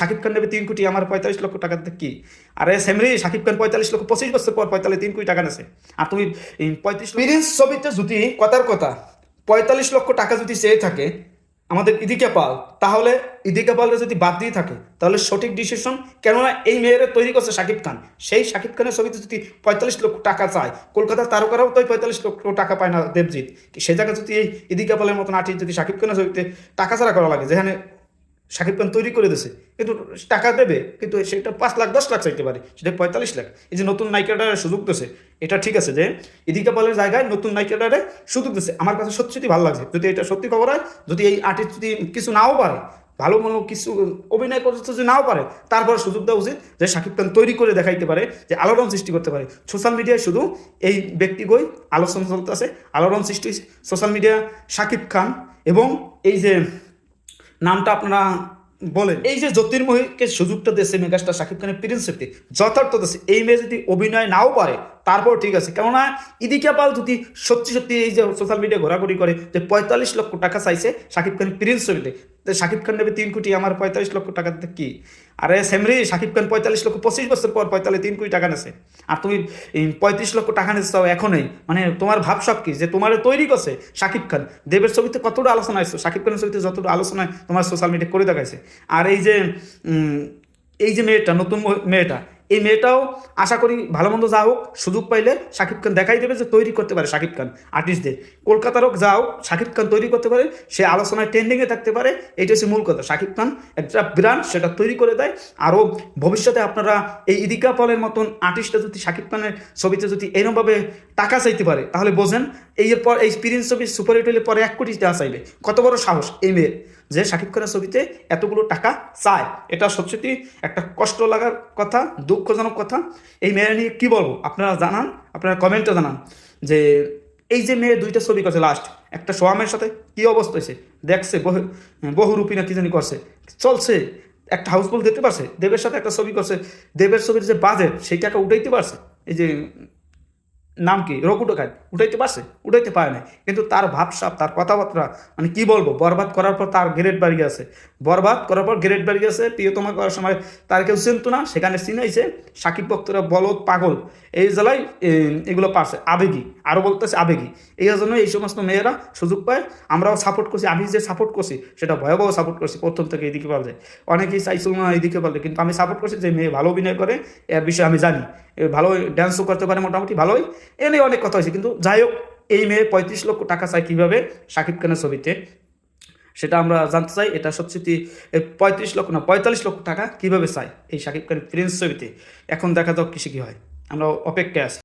শাকিব খান নেবে তিন কোটি, আমার পঁয়তাল্লিশ লক্ষ টাকা কি? আরে সেমরি শাকিব খান পঁয়তাল্লিশ লক্ষ, পঁচিশ বছর পর পঁয়তাল্লিশ, তিন কোটি টাকা নেছে। আর তুমি পঁয়ত্রিশ প্রিন্স ছবিতে যদি কথার কথা, পঁয়তাল্লিশ লক্ষ টাকা যদি চেয়ে থাকে, আমাদের ইদিকা পাল, তাহলে ইদিকা পালকে যদি বাদ দিয়ে থাকে, তাহলে সঠিক ডিসিশন কেননা এই মেয়েরা তৈরি করছে শাকিব খান। সেই শাকিব খানের ছবিতে যদি পঁয়তাল্লিশ লক্ষ টাকা চায়, কলকাতার তারকারাও তো পঁয়তাল্লিশ লক্ষ টাকা পায় না দেবজিৎ। সে জায়গায় যদি এই ইদিকা পালের মতন আর্টিস্ট যদি শাকিব খানের ছবিতে টাকা ছাড়া করা লাগে, যেখানে শাকিব খান তৈরি করে দিয়েছে কিন্তু টাকা দেবে, কিন্তু সেটা পাঁচ লাখ, দশ লাখ চাইতে পারে, সেটা পঁয়তাল্লিশ লাখ। এই যে নতুন নায়িকাটার সুযোগ দিয়েছে এটা ঠিক আছে যে ইদিকা পালের জায়গায় নতুন নায়িকাটারে সুযোগ দিয়েছে আমার কাছে সত্যি সত্যি ভালো লাগছে। যদি এটা সত্যি খবর হয়, যদি এই আর্টিস্ট যদি কিছু নাও পারে, ভালো মনে কিছু অভিনয় করতে যদি নাও পারে, তারপর সুযোগ দেওয়া উচিত যে শাকিব খান তৈরি করে দেখাইতে পারে, যে আলোড়ন সৃষ্টি করতে পারে। সোশ্যাল মিডিয়ায় শুধু এই ব্যক্তিগই আলোচনা চলতে আছে আলোড়ন সৃষ্টি সোশ্যাল মিডিয়া শাকিব খান এবং এই যে নামটা আপনারা বলেন। এই যে জ্যোতির্ময়ীকে সুযোগটা দিয়েছে মেগাস্টার শাকিব খানের প্রিন্সিপটি যথার্থ দিয়েছে। এই মেয়ে যদি অভিনয় নাও পারে তারপর ঠিক আছে। কেননা ইদিকা পাল যদি সত্যি সত্যি এই যে সোশ্যাল মিডিয়া ঘোরাঘুরি করে যে পঁয়তাল্লিশ লক্ষ টাকা চাইছে শাকিব খান প্রিন্স ছবিতে শাকিব খান নেবে তিন কোটি, আমার পঁয়তাল্লিশ লক্ষ টাকা কি? আরে সেমরি শাকিব খান পঁয়তাল্লিশ লক্ষ পঁচিশ বছর পর পঁয়তাল্লিশ তিন কোটি টাকা নেছে। আর তুমি পঁয়ত্রিশ লক্ষ টাকা নিচ্ছ এখনই। মানে তোমার ভাব সব কি? যে তোমার তৈরি করছে শাকিব খান। দেবের ছবিতে কতটা আলোচনা আসছে শাকিব খানের ছবিতে যতটা আলোচনায় তোমার সোশ্যাল মিডিয়া করে দেখাইছে। আর এই যে এই যে মেয়েটা, নতুন মেয়েটা এই মেয়েটাও আশা করি ভালো মন্দ যা হোক সুযোগ পাইলে শাকিব খান দেখাই দেবে যে তৈরি করতে পারে শাকিব খান আর্টিস্টদের কলকাতার হোক যাও শাকিব খান তৈরি করতে পারে, সে আলোচনায় ট্রেন্ডিংয়ে থাকতে পারে এইটা হচ্ছে মূল কথা। শাকিব খান একটা ব্র্যান্ড সেটা তৈরি করে দেয়। আরও ভবিষ্যতে আপনারা এই ইদিকা পলের মতন আর্টিস্টটা যদি শাকিব খানের ছবিতে যদি এরমভাবে টাকা চাইতে পারে, তাহলে বোঝেন, এই পর এই প্রিন্স ছবি সুপার হিট হলে পরে এক কোটি টাকা চাইবে কত বড় সাহস এই মেয়ের। যে শাকিব খানের ছবিতে এতগুলো টাকা চায়, এটা সত্যি একটা কষ্ট লাগার কথা, দুঃখজনক কথা। এই মেয়ের নিয়ে কী বলব? আপনারা জানান, আপনারা কমেন্টে জানান যে এই যে মেয়ে দুইটা ছবি করছে লাস্ট একটা সোয়ামের সাথে কি অবস্থা হয়েছে? দেখছে বহু বহুরূপী না কি জানি করছে। চলছে, একটা হাউসফুল দিতে পারছে, দেবের সাথে একটা ছবি করছে, দেবের ছবির যে বাজেট সেই টাকা উঠাইতে পারছে। এই যে নাম কি? রকুটো খায়। উঠাইতে পারছে? উঠাইতে পারে না কিন্তু তার ভাবসাপ তার কথাবার্তা মানে কি বলব? বরবাদ করার পর তার গ্রেড বাড়ি গেছে বরবাদ করার পর গ্রেড বাড়ি গেছে প্রিয়তমা করার সময় তার কেউ চিনতো না। সেখানে চিনাইছে সাকিব ভক্তরা বলদ, পাগল। এই জেলায় এগুলো পারছে। আবেগী। আরও বলতেছে আবেগী। এই জন্য এই সমস্ত মেয়েরা সুযোগ পায়। আমরাও সাপোর্ট করছি। আমি যে সাপোর্ট করছি, সেটা ভয়াবহ সাপোর্ট করছি। প্রথম থেকে এদিকে পাল্টে অনেকেই চাইছিল না এদিকে পাল্টে কিন্তু আমি সাপোর্ট করছি যে মেয়ে ভালো অভিনয় করে। এর বিষয়ে আমি জানি। এ ভালো ড্যান্সও করতে পারে মোটামুটি ভালোই। এ নিয়ে অনেক কথা হয়েছে। কিন্তু যাই হোক, এই মেয়ে পঁয়ত্রিশ লক্ষ টাকা চায় কীভাবে? শাকিব খানের ছবিতে। সেটা আমরা জানতে চাই। এটা সত্যি পঁয়ত্রিশ লক্ষ না, পঁয়তাল্লিশ লক্ষ টাকা কীভাবে চায় এই শাকিব খানের প্রিন্স ছবিতে? এখন দেখা যাক কিসে কী হয়। আমরা অপেক্ষায় আছি।